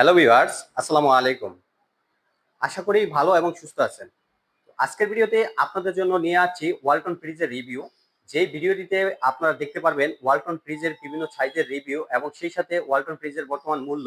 Hello viewers আসসালামু আলাইকুম আশা করি ভালো এবং সুস্থ আছেন। আজকের ভিডিওতে আপনাদের জন্য নিয়ে আসছি ওয়ালটন ফ্রিজের রিভিউ যে ভিডিওটিতে আপনারা দেখতে পারবেন ওয়ালটন ফ্রিজের বিভিন্ন সাইজের রিভিউ এবং সেই সাথে ওয়ালটন ফ্রিজের বর্তমান মূল্য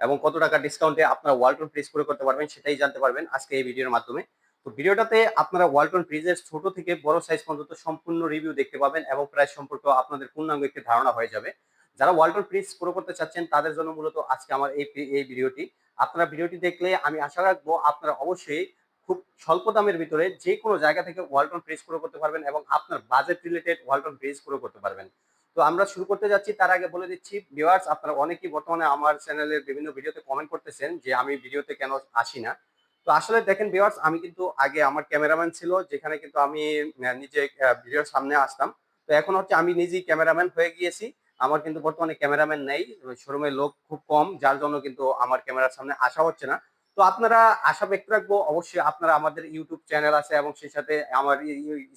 এবং কত টাকা ডিসকাউন্টে আপনারা ওয়ালটন ফ্রিজ করে করতে পারবেন সেটাই জানতে পারবেন আজকে এই ভিডিওর মাধ্যমে। তো ভিডিওটাতে আপনারা ওয়ালটন ফ্রিজের ছোট থেকে বড় সাইজ পর্যন্ত সম্পূর্ণ রিভিউ দেখতে পাবেন এবং প্রাইস সম্পর্কে আপনাদের পূর্ণাঙ্গ একটি ধারণা হয়ে যাবে। যারা ওয়ালটন ফ্রিজ পুরো করতে চাচ্ছেন, তাদের জন্য মূলত আজকে আমার এই এই ভিডিওটি। আপনারা ভিডিওটি দেখলে আমি আশা রাখব আপনারা অবশ্যই খুব স্বল্প দামের ভিতরে যে কোনো জায়গা থেকে ওয়ালটন ফ্রিজ পুরো করতে পারবেন এবং আপনার বাজেট রিলেটেড ওয়ালটন ফ্রিজ পুরো করতে পারবেন। তো আমরা শুরু করতে যাচ্ছি, তার আগে বলে দিচ্ছি ভিউয়ার্স আপনারা অনেকেই বর্তমানে আমার চ্যানেলের বিভিন্ন ভিডিওতে কমেন্ট করতেছেন যে আমি ভিডিওতে কেন আসি না। তো আসলে দেখেন ভিউয়ার্স আমি কিন্তু আগে আমার ক্যামেরাম্যান ছিল, যেখানে কিন্তু আমি নিজে ভিডিওর সামনে আসতাম। তো এখন হচ্ছে আমি নিজেই ক্যামেরাম্যান হয়ে গিয়েছি। আমার কিন্তু বর্তমানে ক্যামেরাম্যান নেই, শোরুমে লোক খুব কম, যার জন্য কিন্তু আমার ক্যামেরার সামনে আসা হচ্ছে না। তো আপনারা আশা ব্যক্ত রাখব, অবশ্যই আপনারা আমাদের ইউটিউব চ্যানেল আছে এবং সেই সাথে আমার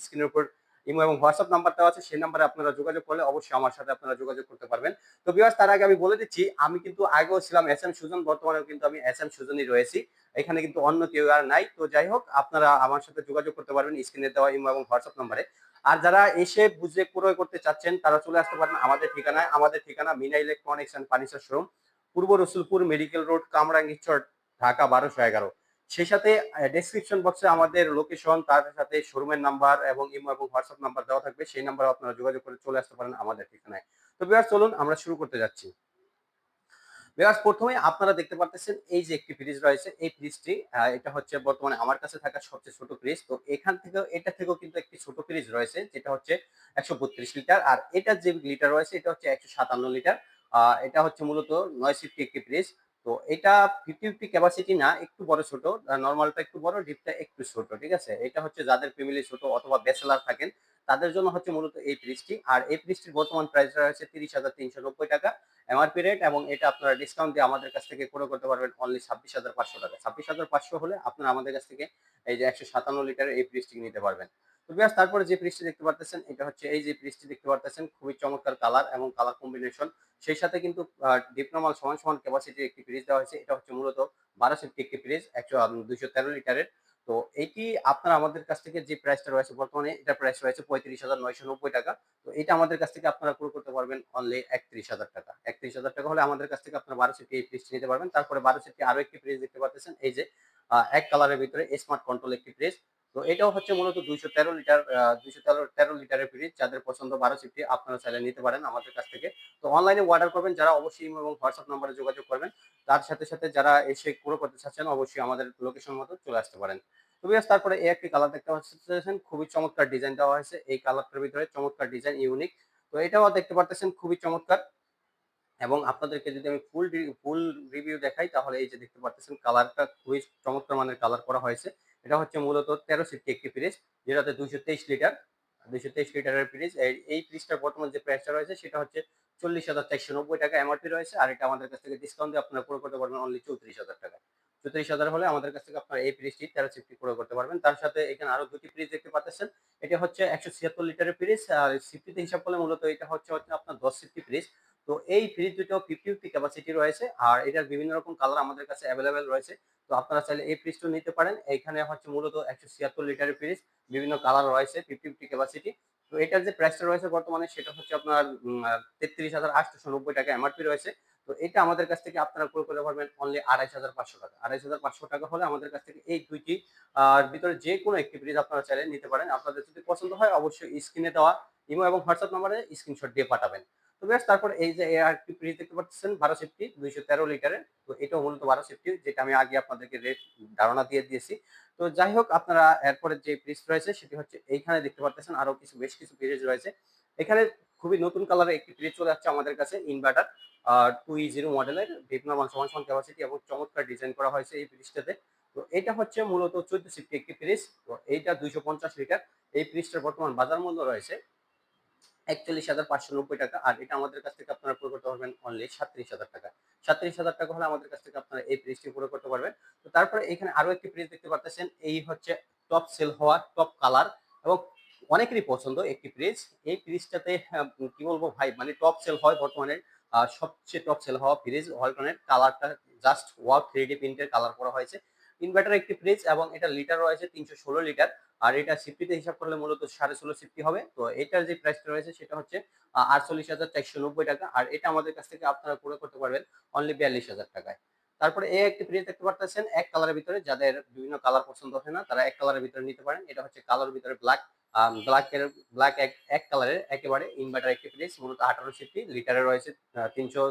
স্ক্রিনের উপর ইমো এবং হোয়াটসঅ্যাপ নাম্বার দেওয়া আছে, সেই নাম্বারে আপনারা যোগাযোগ করলে অবশ্যই আমার সাথে আপনারা যোগাযোগ করতে পারবেন। তো বিয়ার্স তার আগে আমি বলে দিচ্ছি, আমি কিন্তু আগেও ছিলাম এস এম সুজন, বর্তমানেও কিন্তু আমি এস এম সুজনই রয়েছি। এখানে কিন্তু অন্য কেউ আর নাই। তো যাই হোক, আপনারা আমার সাথে যোগাযোগ করতে পারবেন স্ক্রিনে দেওয়া ইমো এবং হোয়াটসঅ্যাপ নাম্বারে। আর যারা এসে বুঝে ক্রয় করতে চাচ্ছেন, তারা চলে আসতে পারেন আমাদের ঠিকানায়। আমাদের ঠিকানা Mina electronics and furniture showroom, Purba Rasulpur medical road Kamrangir Char Dhaka বারোশো এগারো। সেই সাথে ডেসক্রিপশন বক্সে আমাদের লোকেশন তার সাথে শোরুমের নাম্বার এবং ইমো এবং হোয়াটসঅ্যাপ নাম্বার দেওয়া থাকবে। সেই নাম্বারে আপনারা যোগাযোগ করে চলে আসতে পারেন আমাদের ঠিকানায়। তো বিয়ার চলুন আমরা শুরু করতে যাচ্ছি। বিয়ার্স প্রথমে আপনারা দেখতে পাচ্ছেন এই যে একটি ফ্রিজ রয়েছে। এই ফ্রিজটি এটা হচ্ছে বর্তমানে আমার কাছে থাকা সবচেয়ে ছোট ফ্রিজ তো এখান থেকে, এটা থেকেও কিন্তু একটি ছোট ফ্রিজ রয়েছে, যেটা হচ্ছে একশো বত্রিশ লিটার আর এটার যে লিটার রয়েছে, এটা হচ্ছে একশো সাতান্ন লিটার এটা হচ্ছে মূলত নয় সিফটি একটি ফ্রিজ তো এটা ফিফটি ফিফটি ক্যাপাসিটি না, একটু বড় ছোট নর্মালটা একটু বড় ডিপটা একটু ছোট, ঠিক আছে? এটা হচ্ছে যাদের ফ্যামিলি ছোট অথবা ব্যাচেলার থাকেন, তাদের জন্য হচ্ছে মূলত এই ফ্রিজটি আর এই ফ্রিজটির বর্তমান প্রাইস রয়েছে তিরিশ হাজার তিনশো নব্বই টাকা এমআরপি রেট এবং এটা আপনারা ডিসকাউন্ট দিয়ে আমাদের কাছ থেকে করে করতে পারবেন অনলি ছাব্বিশ হাজার পাঁচশো টাকা। ছাব্বিশ হাজার পাঁচশো হলে আপনারা আমাদের কাছ থেকে এই যে একশো সাতান্ন লিটার এই ফ্রিজটি নিতে পারবেন। তারপরে যে ফ্রিজটি দেখতে পারতেছেন, এটা হচ্ছে এই যে ফ্রিজটি দেখতে পারতেছেন, খুবই চমৎকার কালার এবং কালার কম্বিনেশন সেই সাথে কিন্তু ডিপ্লোমাল সমান সমান ক্যাপাসিটির একটি ফ্রিজ দেওয়া হয়েছে। এটা হচ্ছে মূলত বারো সিফটি একটি ফ্রিজ একশো দুইশো তেরো লিটারের। তো এইটি আপনারা আমাদের কাছ থেকে যে প্রাইসটা রয়েছে বর্তমানে, এটা প্রাইস রয়েছে পঁয়ত্রিশ হাজার নয়শো নব্বই টাকা। তো এটা আমাদের কাছ থেকে আপনারা ক্রয় করতে পারবেন অনলি একত্রিশ হাজার টাকা। একত্রিশ হাজার টাকা হলে আমাদের কাছ থেকে আপনারা বারো সিফটি এই ফ্রিজটি নিতে পারবেন। তারপরে বারো সিফটি আরও একটি ফ্রিজ দেখতে পাচ্ছেন এই যে এক কালারের ভিতরে স্মার্ট কন্ট্রোল একটি ফ্রিজ তো এটাও হচ্ছে মূলত দুইশো তেরো লিটার দুইশো তেরো তেরো লিটারের ফ্রিজ যাদের পছন্দ বারো সিফটি আপনারা চাইলে নিতে পারেন আমাদের কাছ থেকে। তো অনলাইনে অর্ডার করবেন, যারা অবশ্যই ইমো এবং হোয়াটসঅ্যাপ নাম্বারে যোগাযোগ করবেন। তার সাথে সাথে যারা এসে পুরো করতে চাচ্ছেন, অবশ্যই আমাদের লোকেশন মতো চলে আসতে পারেন। তো বিয়াস, তারপরে এই একটি কালার দেখতে পাচ্ছেন, খুবই চমৎকার ডিজাইন দেওয়া হয়েছে। এই কালারটার ভিতরে চমৎকার ডিজাইন ইউনিক তো এটাও দেখতে পারতেছেন, খুবই চমৎকার। এবং আপনাদেরকে যদি আমি ফুল ফুল রিভিউ দেখাই, তাহলে এই যে দেখতে পাচ্ছেন কালারটা খুবই চমৎকার মানের কালার করা হয়েছে। এটা হচ্ছে মূলত তেরো সিফটি একটি ফ্রিজ যেটাতে দুইশো তেইশ লিটার দুইশো তেইশ লিটারের ফ্রিজ এই ফ্রিজটার বর্তমান যে প্রাইসটা রয়েছে, সেটা হচ্ছে চল্লিশ হাজার চারশো নব্বই টাকা এমআরপি রয়েছে, আর এটা আমাদের কাছ থেকে ডিসকাউন্ট দিয়ে আপনারা পুরো করতে পারবেন অনলি চৌত্রিশ হাজার টাকা। চৌত্রিশ হাজার হলে আমাদের কাছ থেকে আপনারা এই ফ্রিজটি তেরো সিফটি পুরো করতে পারবেন। তার সাথে এখানে আরও দুটি ফ্রিজ দেখতে পাচ্ছেন। এটা হচ্ছে একশো ছিয়াত্তর লিটারের ফ্রিজ আর সিফটিতে হিসাব করলে মূলত এটা হচ্ছে হচ্ছে আপনার দশ সিফটি ফ্রিজ তো এই ফ্রিজ দুটো ফিফটি ফিফটি ক্যাপাসিটি রয়েছে। আর এটার বিভিন্ন রকম কালার আমাদের কাছে অ্যাভেলেবেল রয়েছে। তো আপনারা চাইলে এই ফ্রিজটা নিতে পারেন। এখানে হচ্ছে মূলত একশো ছিয়াত্তর লিটারের ফ্রিজ বিভিন্ন কালার রয়েছে ফিফটি ফিফটি ক্যাপাসিটি তো এটার যে প্রাইসটা রয়েছে বর্তমানে সেটা হচ্ছে আপনার তেত্রিশ হাজার আটশো নব্বই টাকা এমআরপি রয়েছে। তো এটা আমাদের কাছ থেকে আপনারা ক্রয় করতে পারবেন অনলি আড়াইশ হাজার পাঁচশো টাকা। আড়াইশ হাজার পাঁচশো টাকা হলে আমাদের কাছ থেকে এই দুইটি, আর ভিতরে যে কোনো একটি ফ্রিজ আপনারা চাইলে নিতে পারেন। আপনাদের যদি পছন্দ হয় অবশ্যই স্ক্রিনে দেওয়া ইমো এবং হোয়াটসঅ্যাপ নাম্বারে স্ক্রিনশট দিয়ে পাঠাবেন। তো বেশ, তারপর এই যে আরেকটি ফ্রিজ দেখতে পাচ্ছেন বারো সিফটি দুইশো তেরো লিটারের। তো এটাও মূলত বারো সিফটি যেটা আমি আগে আপনাদেরকে রেট ধারণা দিয়ে দিয়েছি। তো যাই হোক, আপনারা এরপরে যে ফ্রিজ রয়েছে, সেটি হচ্ছে এইখানে দেখতে পাচ্ছেন আরও কিছু, বেশ কিছু ফ্রিজ রয়েছে। এখানে খুবই নতুন কালারের একটি ফ্রিজ চলে যাচ্ছে আমাদের কাছে ইনভার্টার আর টু ই জিরো মডেলের নর্মাল সমান সমান ক্যাপাসিটি এবং চমৎকার ডিজাইন করা হয়েছে এই ফ্রিজটাতে তো এটা হচ্ছে মূলত চোদ্দ সিফটি একটি ফ্রিজ তো এইটা দুইশো পঞ্চাশ লিটার। এই ফ্রিজটার বর্তমান বাজার মূল্য রয়েছে একচল্লিশ হাজার পাঁচশো নব্বই টাকা। আর এটা আমাদের কাছ থেকে আপনারা পুরো করতে পারবেন অনলি সাতত্রিশ হাজার টাকা। সাতত্রিশ হাজার টাকা হলে আমাদের কাছ থেকে আপনারা এই ফ্রিজটি পুরো করতে পারবেন। তো তারপরে এখানে আরও একটি ফ্রিজ দেখতে পাচ্ছেন এই হচ্ছে টপ সেল হওয়া টপ কালার এবং অনেকেরই পছন্দ একটি ফ্রিজ এই ফ্রিজটাতে কি বলব ভাই মানে টপ সেল হয় বর্তমানে সবচেয়ে টপ সেল হওয়া ফ্রিজ ওয়ালটনের কালারটা জাস্ট ওয়াও থ্রি ডি প্রিন্টের কালার করা হয়েছে। ইনভার্টার একটি ফ্রিজ এবং এটা লিটার রয়েছে তিনশো ষোলো লিটার আর এটা সিফটিতে হিসাব করলে মূলত সাড়ে ষোলো সিফটি হবে। তো এটার যে প্রাইসটা রয়েছে সেটা হচ্ছে আটচল্লিশ হাজার চারশো নব্বই টাকা আর এটা আমাদের কাছ থেকে আপনারা পুরো করতে পারবেন অনলি বিয়াল্লিশ হাজার টাকায়। তারপরে এই একটি ফ্রিজ দেখতে পারতেছেন, এক কালারের ভিতরে যাদের বিভিন্ন কালার পছন্দ হয় না, তারা এক কালারের ভিতরে নিতে পারেন। এটা হচ্ছে কালার ভিতরে ব্ল্যাক ব্ল্যাক এর ব্ল্যাক এক এক কালারের একেবারে ইনভার্টার একটি ফ্রিজ মূলত আঠারো সিফটি লিটারে রয়েছে তিনশো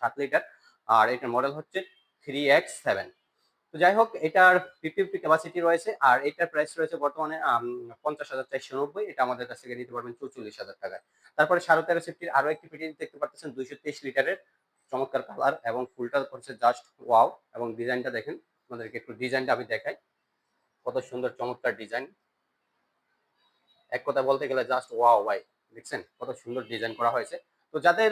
সাত লিটার আর এটার মডেল হচ্ছে থ্রি এক্স সেভেন তো যাই হোক, এটার ফিফটি ফিফটি ক্যাপাসিটি রয়েছে আর এটার প্রাইস রয়েছে বর্তমানে পঞ্চাশ হাজার চারশো নব্বই। এটা আমাদের কাছ থেকে নিতে পারবেন চৌচল্লিশ হাজার টাকায়। তারপরে সাড়ে তেরো সিফটির আরও একটি ফিটিং দেখতে পাচ্ছেন, দুইশো তেইশ লিটারের চমৎকার কালার এবং ফুলটা করছে জাস্ট ওয়াও এবং ডিজাইনটা দেখেন, আপনাদেরকে একটু ডিজাইনটা আমি দেখাই। কত সুন্দর, চমৎকার ডিজাইন এক কথা বলতে গেলে জাস্ট ওয়াও ভাই দেখছেন? কত সুন্দর ডিজাইন করা হয়েছে। তো যাদের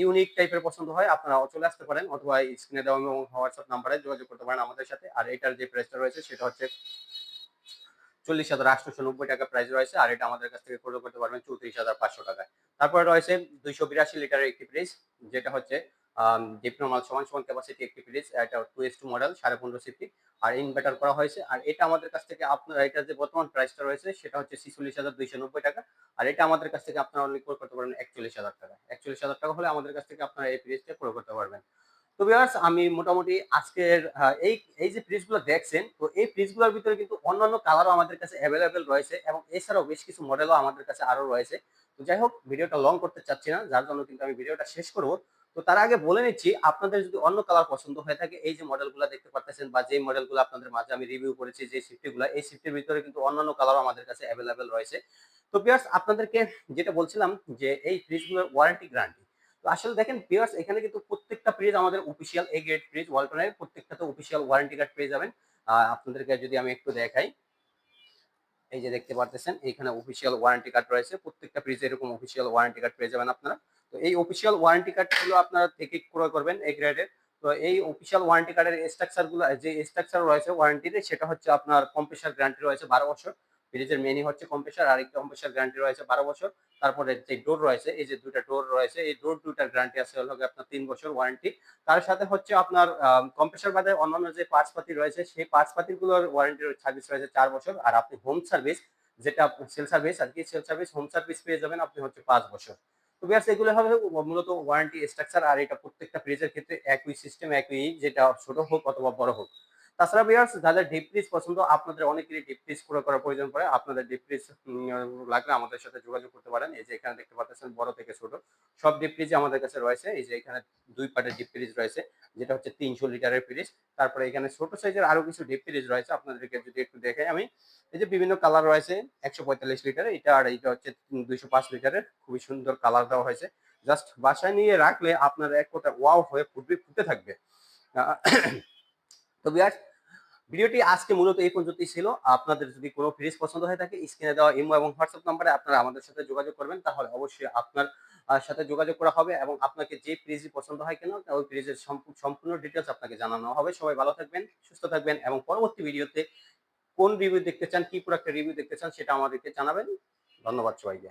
ইউনিক টাইপের পছন্দ হয়, আপনারা চলে আসতে পারেন, অথবা স্ক্রিনে দেওয়া এবং হোয়াটসঅ্যাপ নাম্বারে যোগাযোগ করতে পারেন আমাদের সাথে। আর এটার যে প্রাইসটা রয়েছে, সেটা হচ্ছে চল্লিশ হাজার আটশোশো নব্বই টাকা প্রাইস রয়েছে, আর এটা আমাদের কাছ থেকে করতে পারবেন চৌত্রিশ হাজার পাঁচশো টাকায়। তারপরে রয়েছে দুইশো বিরাশি লিটারের একটি ফ্রিজ যেটা হচ্ছে ডিপ্লোমাল সমান সমান ক্যাপাসিটি একটি ফ্রিজ এটা টু এস টু মডেল সাড়ে পনেরো সিফটি আর ইনভার্টার করা হয়েছে। আর এটা আমাদের কাছ থেকে আপনার, এটা যে বর্তমান প্রাইসটা রয়েছে, সেটা হচ্ছে ছিচল্লিশ হাজার দুইশো নব্বই টাকা। আর এটা আমাদের কাছ থেকে আপনারা অনলি করতে পারবেন একচল্লিশ হাজার টাকা। একচল্লিশ হাজার টাকা হলে আমাদের কাছ থেকে আপনারা এই ফ্রিজটা ক্রয় করতে পারবেন। তো ভিউয়ার্স আমি মোটামুটি আজকের এই এই যে ফ্রিজগুলো দেখছেন, তো এই ফ্রিজগুলোর ভিতরে কিন্তু অন্যান্য কালারও আমাদের কাছে অ্যাভেলেবেল রয়েছে এবং এছাড়াও বেশ কিছু মডেলও আমাদের কাছে আরও রয়েছে। তো যাই হোক, ভিডিওটা লং করতে চাচ্ছি না, যার জন্য কিন্তু আমি ভিডিওটা শেষ করব। তো তার আগে বলে নিচ্ছি, আপনাদের যদি অন্য কালার পছন্দ হয়ে থাকে, এই যে মডেলগুলো দেখতে পারতেছেন বা যে মডেলগুলো আপনাদের মাঝে আমি রিভিউ করেছি, যে শিফটিগুলো এই শিফটের ভিতরে কিন্তু অন্যান্য কালারও আমাদের কাছে অ্যাভেলেবেল রয়েছে। তো পিয়ার্স আপনাদেরকে যেটা বলছিলাম, যে এই ফ্রিজগুলোর ওয়ারেন্টি গ্যারান্টি তো আসলে দেখেন পিয়ার্স এখানে কিন্তু প্রত্যেকটা ফ্রিজ আমাদের অফিসিয়াল এ গ্রেড ফ্রিজ ওয়ালটনের প্রত্যেকটাতে অফিসিয়াল ওয়ারেন্টি কার্ড পেয়ে যাবেন। আপনাদেরকে যদি আমি একটু দেখাই, এই যে দেখতে পারতেছেন, এখানে অফিসিয়াল ওয়ারেন্টি কার্ড রয়েছে। প্রত্যেকটা ফ্রিজে এরকম অফিসিয়াল ওয়ারেন্টি কার্ড পেয়ে যাবেন আপনারা। তো এই অফিসিয়াল ওয়ারেন্টি কার্ডগুলো আপনারা থেকে ক্রয় করবেন এই গ্রেডের তো এই অফিসিয়াল ওয়ারেন্টি কার্ডের স্ট্রাকচারগুলো যে স্ট্রাকচার রয়েছে ওয়ারেন্টিতে সেটা হচ্ছে আপনার কম্প্রেসার গ্যারান্টি রয়েছে বারো বছর। ফ্রিজের মেনই হচ্ছে কম্প্রেসার আর একটা কম্প্রেসার গ্যারান্টি রয়েছে বারো বছর। তারপরে যে ডোর রয়েছে, এই যে দুটা ডোর রয়েছে, এই ডোর দুটার গ্যারান্টি আছে হলো আপনার তিন বছর ওয়ারেন্টি তার সাথে হচ্ছে আপনার কম্প্রেসার বাদে অন্যান্য যে পার্টস পাতি রয়েছে, সেই পার্টস পাতিগুলোর ওয়ারেন্টি সার্ভিস রয়েছে চার বছর। আর আপনি হোম সার্ভিস যেটা সেল সার্ভিস আর কি সেল সার্ভিস হোম সার্ভিস পেয়ে যাবেন আপনি হচ্ছে পাঁচ বছর। তো ব্যাস, এগুলো হবে মূলত ওয়ারেন্টি স্ট্রাকচার আর এটা প্রত্যেকটা ফ্রিজের ক্ষেত্রে একই সিস্টেম একই যেটা ছোট হোক অথবা বড় হোক। তাছাড়া বিয়ার্স যাদের ডিপ ফ্রিজ পছন্দ, আপনাদের অনেকেরই ডিপ ফ্রিজ পুরো করার প্রয়োজন পড়ে। আপনাদের ডিপ ফ্রিজ লাগলে আমাদের সাথে যোগাযোগ করতে পারেন। এই যে এখানে দেখতে পাচ্ছেন, বড় থেকে ছোট। সব ডিপ ফ্রিজ আমাদের কাছে রয়েছে। এই যে এখানে দুই পার্টের ডিপ ফ্রিজ রয়েছে, যেটা হচ্ছে তিনশো লিটারের ফ্রিজ তারপরে এখানে ছোট সাইজের আরও কিছু ডিপ ফ্রিজ রয়েছে। আপনাদেরকে যদি একটু দেখাই আমি। এই যে বিভিন্ন কালার রয়েছে, একশো পঁয়তাল্লিশ লিটারের এটা আর এটা হচ্ছে দুইশো পাঁচ লিটারের। খুবই সুন্দর কালার দেওয়া হয়েছে। জাস্ট বাসায় নিয়ে রাখলে আপনার এক কথা ওয়াও হয়ে ফুটবে, ফুটে থাকবে। তো বিয়ার ভিডিওটি আজকে মূলত এই পর্যন্তই ছিল। আপনাদের যদি কোনো ফ্রিজ পছন্দ হয়ে থাকে, স্ক্রিনে দেওয়া ইমো এবং হোয়াটসঅ্যাপ নাম্বারে আপনারা আমাদের সাথে যোগাযোগ করবেন। তাহলে অবশ্যই আপনার সাথে যোগাযোগ করা হবে এবং আপনাকে যে ফ্রিজই পছন্দ হয় কেন, ওই ফ্রিজের সম্পূর্ণ ডিটেলস আপনাকে জানানো হবে। সবাই ভালো থাকবেন, সুস্থ থাকবেন এবং পরবর্তী ভিডিওতে কোন রিভিউ দেখতে চান, কি প্রোডাক্টের রিভিউ দেখতে চান, সেটা আমাদেরকে জানাবেন। ধন্যবাদ সবাইকে।